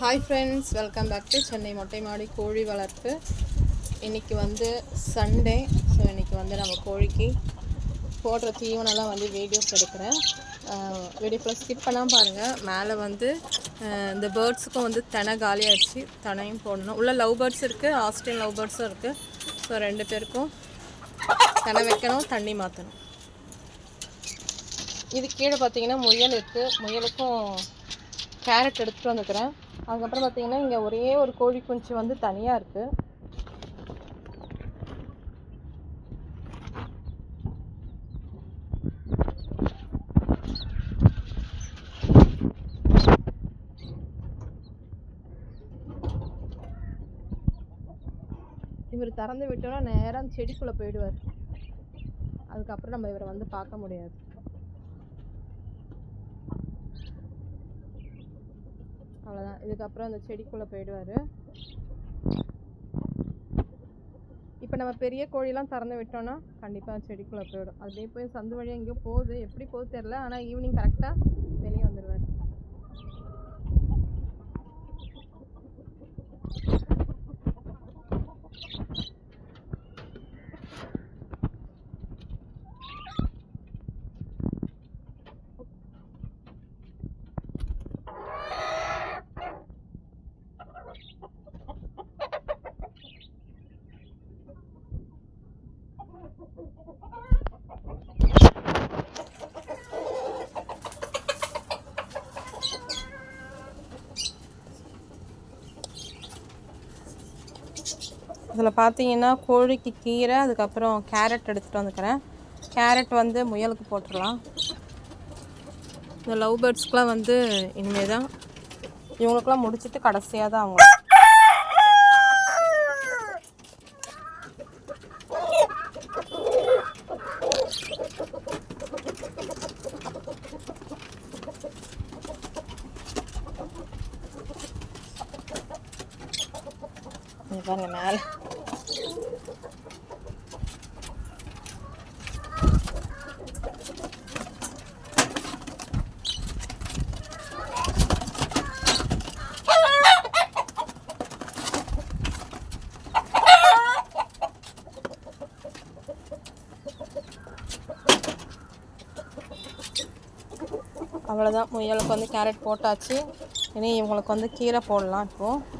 Hi friends welcome back to Chennai மொட்டை மாடி கோழி வளர்ப்பு இன்றைக்கி வந்து சண்டே ஸோ இன்றைக்கி வந்து நம்ம கோழிக்கு போடுற தீவனம்லாம் வந்து வீடியோஸ் எடுக்கிறேன். வீடியோ ஸ்கிப் பண்ணாமல் பாருங்கள் மேலே வந்து இந்த பேர்ட்ஸுக்கும் வந்து தெனை காலியாகிடுச்சு தனையும் போடணும். உள்ள லவ் பேர்ட்ஸ் இருக்குது ஆஸ்ட்ரியன் லவ் பேர்ட்ஸும் இருக்குது ஸோ ரெண்டு பேருக்கும் தெனை வைக்கணும் தண்ணி மாற்றணும் இது கீழே பார்த்தீங்கன்னா முயல் இருக்குது முயலுக்கும் கேரட் எடுத்துகிட்டு வந்துக்கிறேன். அதுக்கப்புறம் பார்த்தீங்கன்னா இங்கே ஒரே ஒரு கோழி குஞ்சு வந்து தனியாக இருக்குது இவர் திறந்து விட்டோன்னா நேராக செடிக்குள்ளே போயிடுவார். அதுக்கப்புறம் நம்ம இவரை வந்து பார்க்க முடியாது. அவ்வளோதான் இதுக்கப்புறம் அந்த செடிக்குள்ளே போயிடுவார். இப்போ நம்ம பெரிய கோழிலாம் திறந்து விட்டோம்னா கண்டிப்பாக செடிக்குள்ளே போயிடும். அப்படியே போய் சந்து வழியாக எங்கேயோ போகுது. எப்படி போகுது தெரில ஆனால் ஈவினிங் கரெக்டாக வெளியே வந்துடுவார் இதில் பார்த்தீங்கன்னா கோழிக்கு கீரை அதுக்கப்புறம் கேரட் எடுத்துகிட்டு வந்துக்கிறேன். கேரட் வந்து முயலுக்கு போட்டுடலாம். இந்த லவ் பேர்ட்ஸ்க்குலாம் வந்து இனிமேல் தான் இவங்களுக்குலாம் முடிச்சுட்டு கடைசியாக தான் அவங்க இங்க பாருங்க மேலே. அவ்வளோதான் முயலுக்கு வந்து கேரட் போட்டாச்சு. இனி இவங்களுக்கு வந்து கீரை போடலாம் இப்போது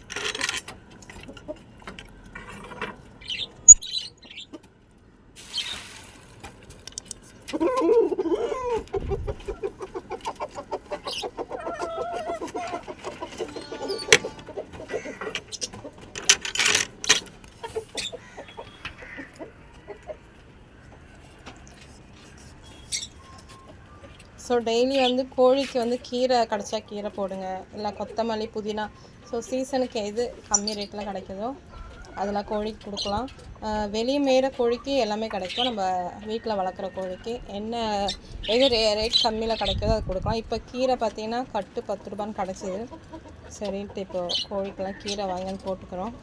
ஸோ டெய்லி வந்து கோழிக்கு வந்து கீரை கிடச்சா கீரை போடுங்க. இல்லை கொத்தமல்லி புதினா. ஸோ சீசனுக்கு எது கம்மி ரேட்டில் கிடைக்குதோ அதெல்லாம் கோழிக்கு கொடுக்கலாம். வெளியே மேயிற கோழிக்கு எல்லாமே கிடைக்கும். நம்ம வீட்டில் வளர்க்குற கோழிக்கு என்ன எது ரே ரேட் கம்மியில் கிடைக்குதோ அது கொடுக்கலாம். இப்போ கீரை பார்த்தீங்கன்னா கட்டு பத்து ரூபான்னு கிடச்சிது. சரின்ட்டு இப்போது கோழிக்கெல்லாம் கீரை வாங்கன்னு போட்டுக்கிறோம்.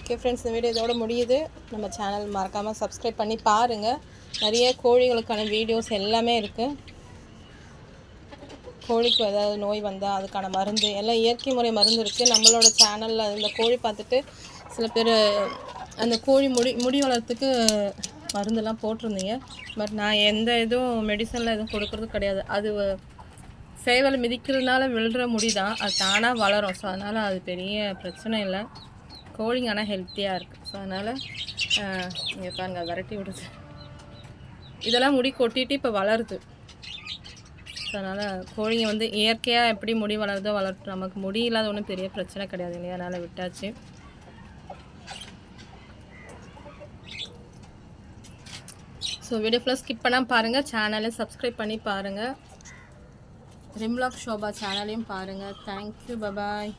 ஓகே ஃப்ரெண்ட்ஸ் இந்த வீடியோ இதோட முடியுது. நம்ம சேனல் மறக்காமல் சப்ஸ்கிரைப் பண்ணி பாருங்கள் நிறைய கோழிகளுக்கான வீடியோஸ் எல்லாமே இருக்குது கோழிக்கு ஏதாவது நோய் வந்தால் அதுக்கான மருந்து எல்லாம் இயற்கை முறை மருந்து இருக்குது நம்மளோட சேனலில் இந்த கோழி பார்த்துட்டு சில பேர் அந்த கோழி முடி முடி வளர்த்துக்கு மருந்தெல்லாம் போட்டிருந்தீங்க. பட் நான் எந்த இதுவும் மெடிசனில் எதுவும் கொடுக்கறது கிடையாது. அது சேவல் மிதிக்கிறதுனால விழுற முடி தான் அது தானாக வளரும். ஸோ அதனால் அது பெரிய பிரச்சனை இல்லை. கோழிங்க ஆனால் ஹெல்த்தியாக இருக்குது ஸோ அதனால் இங்கே பாருங்க விரட்டி விடுது. இதெல்லாம் முடி கொட்டிட்டு இப்போ வளருது. ஸோ அதனால் கோழிங்க வந்து இயற்கையாக எப்படி முடி வளருதோ வளர்த்து நமக்கு முடி இல்லாத ஒன்றும் பெரிய பிரச்சனை கிடையாது. இல்லையா அதனால் விட்டாச்சு. ஸோ வீடியோ ஃபுல்லாக ஸ்கிப் பண்ணால் பாருங்கள் சேனலை சப்ஸ்கிரைப் பண்ணி பாருங்கள் ரிம்லாக் ஷோபா சேனலையும் பாருங்கள் தேங்க்யூ பபாய்